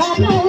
ভালো।